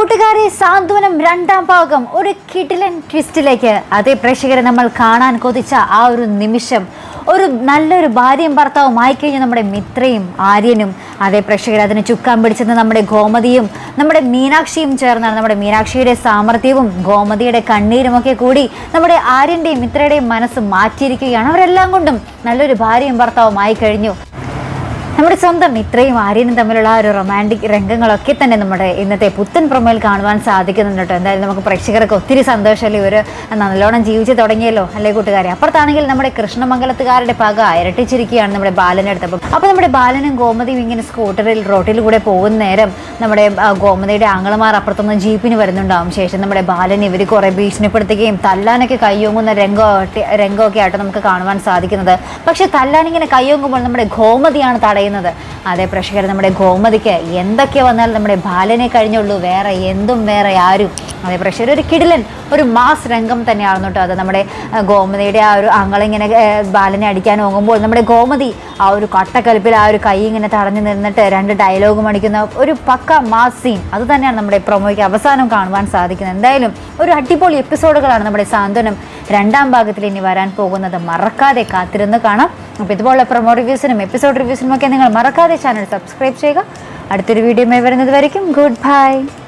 നമ്മുടെ സാന്ത്വനം രണ്ടാം ഭാഗം ഒരു കിടിലൻ ട്വിസ്റ്റിലേക്ക് അതേ പ്രേക്ഷകരെ നമ്മൾ കാണാൻ കൊതിച്ച ആ ഒരു നിമിഷം. ഒരു നല്ലൊരു ഭാര്യയും ഭർത്താവും ആയിക്കഴിഞ്ഞ നമ്മുടെ മിത്രയും ആര്യനും. അതേ പ്രേക്ഷകർ അതിന് ചുക്കാൻ പിടിച്ചത് നമ്മുടെ ഗോമതിയും നമ്മുടെ മീനാക്ഷിയും ചേർന്നാണ് നമ്മുടെ മീനാക്ഷിയുടെ സാമർഥ്യവും ഗോമതിയുടെ കണ്ണീരുമൊക്കെ കൂടി നമ്മുടെ ആര്യന്റെയും മിത്രയുടെയും മനസ്സ് മാറ്റിയിരിക്കുകയാണ്. അവരെല്ലാം കൊണ്ടും നല്ലൊരു ഭാര്യയും ഭർത്താവും ആയി കഴിഞ്ഞു നമ്മുടെ സ്വന്തം ഇത്രയും ആര്യനും തമ്മിലുള്ള ഒരു റൊമാന്റിക് രംഗങ്ങളൊക്കെ തന്നെ നമ്മുടെ ഇന്നത്തെ പുത്തൻ പ്രൊമയിൽ കാണുവാൻ സാധിക്കുന്നുണ്ട് കേട്ടോ. എന്തായാലും നമുക്ക് പ്രേക്ഷകർക്ക് ഒത്തിരി സന്തോഷമല്ലേ? ഇവർ നല്ലോണം ജീവിച്ച് തുടങ്ങിയല്ലോ അല്ലേ കൂട്ടുകാരെ? അപ്പുറത്താണെങ്കിൽ നമ്മുടെ കൃഷ്ണമംഗലത്തുകാരുടെ പക ഇരട്ടിച്ചിരിക്കുകയാണ് നമ്മുടെ ബാലനടുത്തപ്പം അപ്പോൾ നമ്മുടെ ബാലനും ഗോമതിയും ഇങ്ങനെ സ്കൂട്ടറിൽ റോട്ടിൽ കൂടെ പോകുന്ന നേരം നമ്മുടെ ഗോമതയുടെ ആങ്ങളമാർ അപ്പുറത്തുനിന്ന് ജീപ്പിന് വരുന്നുണ്ടാവും. ശേഷം നമ്മുടെ ബാലൻ ഇവർ കുറേ ഭീഷണിപ്പെടുത്തുകയും തല്ലാനൊക്കെ കയ്യോങ്ങുന്ന രംഗോ രംഗമൊക്കെ ആയിട്ട് നമുക്ക് കാണുവാൻ സാധിക്കുന്നത്. പക്ഷെ തല്ലാനിങ്ങനെ കയ്യോങ്ങുമ്പോൾ നമ്മുടെ ഗോമതിയാണ് തടയുന്നത്. അതേ പ്രേക്ഷകർ നമ്മുടെ ഗോമതിക്ക് എന്തൊക്കെ വന്നാൽ നമ്മുടെ ബാലനെ കഴിഞ്ഞുള്ളൂ. വേറെ എന്തും വേറെ ആരും. അതേ പ്രേക്ഷകർ ഒരു കിടിലൻ ഒരു മാസ് രംഗം തന്നെയാണെന്ന് കേട്ടോ അത്. നമ്മുടെ ഗോമതിയുടെ ആ ഒരു അങ്ങളിങ്ങനെ ബാലനെ അടിക്കാൻ ഓങ്ങുമ്പോൾ നമ്മുടെ ഗോമതി ആ ഒരു കട്ടക്കലിപ്പിൽ ആ ഒരു കൈ ഇങ്ങനെ തടഞ്ഞു നിന്നിട്ട് രണ്ട് ഡയലോഗ് അടിക്കുന്ന ഒരു പക്ക മാസ് സീൻ അത് തന്നെയാണ് നമ്മുടെ പ്രൊമോയ്ക്ക് അവസാനം കാണുവാൻ സാധിക്കുന്നത്. എന്തായാലും ഒരു അടിപൊളി എപ്പിസോഡുകളാണ് നമ്മുടെ സാന്ത്വനം രണ്ടാം ഭാഗത്തിൽ ഇനി വരാൻ പോകുന്നത്. മറക്കാതെ കാത്തിരുന്ന് കാണാം. അപ്പോൾ ഇതുപോലുള്ള പ്രൊമോ റിവ്യൂസിനും എപ്പിസോഡ് റിവ്യൂസിനും ഒക്കെ നിങ്ങൾ മറക്കാതെ ചാനൽ സബ്സ്ക്രൈബ് ചെയ്യുക. അടുത്തൊരു വീഡിയോ വരുന്നത് വരയ്ക്കും. Good bye